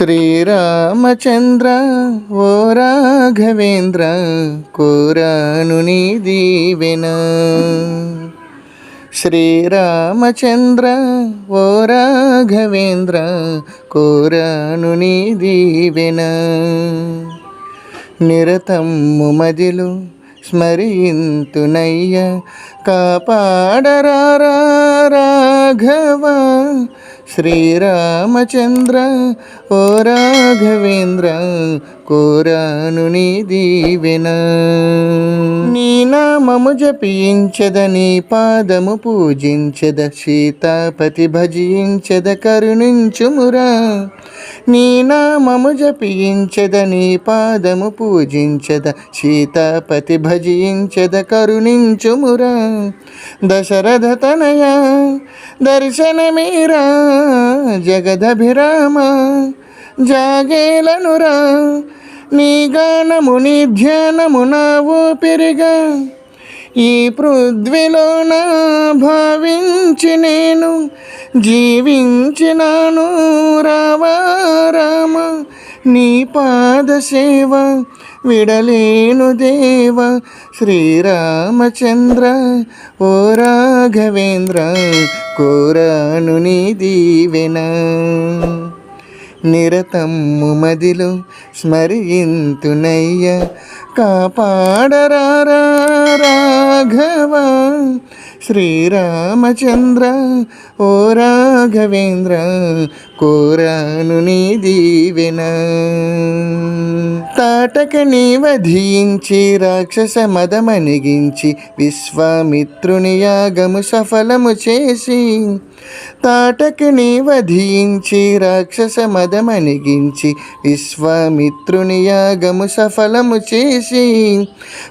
శ్రీరామచంద్ర ఓ రాఘవేంద్ర కోరాను నీ దీవెన. శ్రీరామచంద్ర ఓ రాఘవేంద్ర కోరాను నీ దీవెన. నిరతమ్ము మదిలు స్మరింతునయ్య కాపాడరారా రాఘవ శ్రీరామచంద్ర ఓ రాఘవేంద్ర కోరాను నీ దీవెన. నీ నామము జపించద నీ పాదము పూజించద సీతాపతి భజించద కరుణించుమురా. నీ నామము జపించద నీ పాదము పూజించద సీతాపతి భజించద కరుణించుమురా. దశరథ తనయా దర్శనమీరా జగదభిరామ జాగేలనురా. నీ గానము నీ ధ్యానము నా ఊపిరిగా ఈ పృథ్వీలోన భావించి నేను జీవించినాను రావా రామ నీ పాద సేవ విడలేను దేవ. శ్రీరామచంద్ర ఓ రాఘవేంద్ర కోరాను నీ దీవెన. నిరతమ్ము మదిలో స్మరింతునయ్య. కాపాడరారా రాఘవ. శ్రీరామచంద్ర ఓ రాఘవేంద్ర కోరాను నీ దీవెన. తాటకని వధించి రాక్షస మదమనిగించి విశ్వామిత్రుని యాగము సఫలము చేసి తాటకని వధించి రాక్షస మదమనిగించి విశ్వామిత్రుని యాగము సఫలము చేసి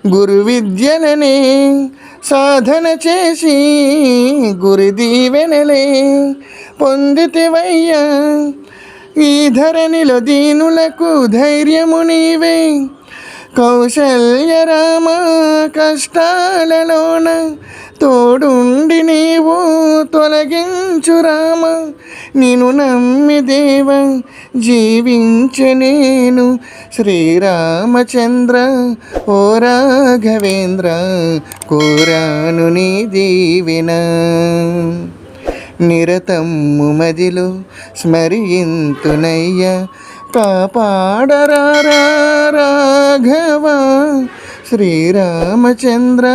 గురు విద్యననే సాధన చేసి గురి దీవెనలే పొందితివయ్యా. ఈ ధరణిలో దీనులకు ధైర్యము నీవే. కౌశల్య రామ కష్టాలలోన తోడుండి నీవు తొలగించు రామ. నేను నమ్మి దేవ జీవించు నేను. శ్రీరామచంద్ర ఓ రాఘవేంద్ర కోరాను నీ దీవెన. నిరతమ్ము మదిలో స్మరింతునయ్య కాపాడరారా రాఘవ శ్రీరామచంద్ర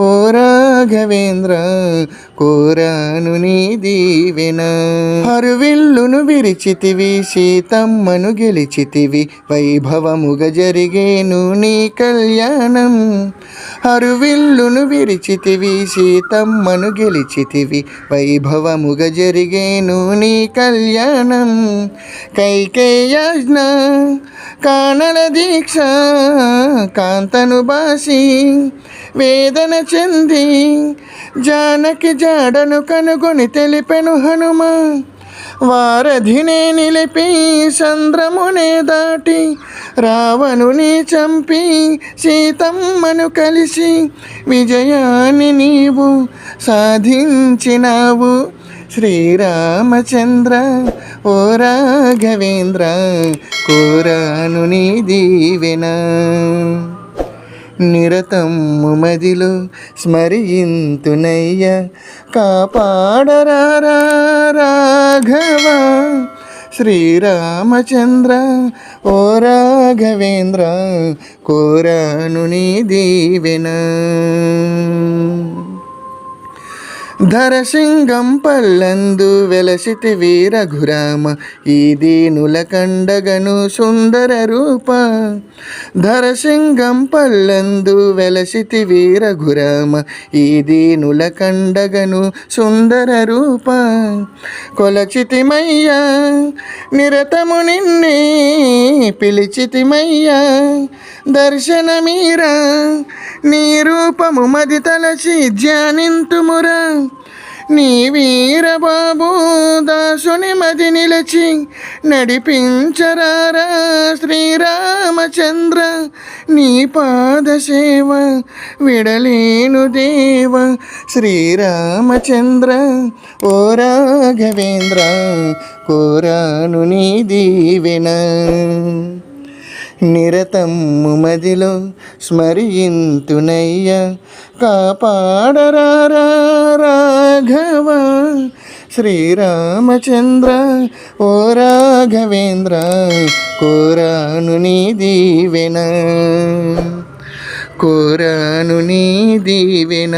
ఓ రాఘవేంద్ర కోరాను నీ దీవెన. హరువిల్లును విరిచితివి సీతమ్మను గెలిచితివి వైభవముగ జరిగేను నీ కళ్యాణం. హరువిల్లును విరిచితివి సీతమ్మను గెలిచితివి వైభవముగ జరిగేను నీ కళ్యాణం. కైకేయాజ్ఞ కానల దీక్ష కాంతను బాసి వేదన చెంది జానకి జాడను కనుగొని తెలిపెను హనుమ. వారధినే నిలిపి చంద్రమునే దాటి రావణుని చంపి సీతమ్మను కలిసి విజయాన్ని నీవు సాధించినావు. శ్రీరామచంద్ర ఓ రాఘవేంద్ర కోరాను నీ దీవెనా. నిరతమ్ము మదిలో స్మరింతునయ్య. కాపాడరారా రాఘవ శ్రీరామచంద్ర ఓ రాఘవేంద్ర కోరాను నీ దీవెన. ధరసింగం పల్లందు వెలసితి వీరఘురామ ఈ దీనుల కండగను సుందర రూప. ధరసింగం పల్లందు వెలసితి వీరఘురామ ఈ దీనుల కండగను సుందర రూప. కొలచితిమయ్యా నిరతము నిన్నే పిలిచితిమయ్యా దర్శనమీరా నీ రూపము మది తలచి ధ్యానింతుమురా. నీ వీరబాబు దాసుని మది నిలచి నడిపించరారా శ్రీరామచంద్ర. నీ పాదసేవ విడలేను దేవ శ్రీరామచంద్ర. ఓ రాఘవేంద్ర కోరాను నీ దీవెన. నిరతమ్ము మదిలో స్మరింతునయ్య. కాపాడరారా రాఘవ. శ్రీరామచంద్ర ఓ రాఘవేంద్ర కోరాను నీ దీవెన. కోరాను నీ దీవెన.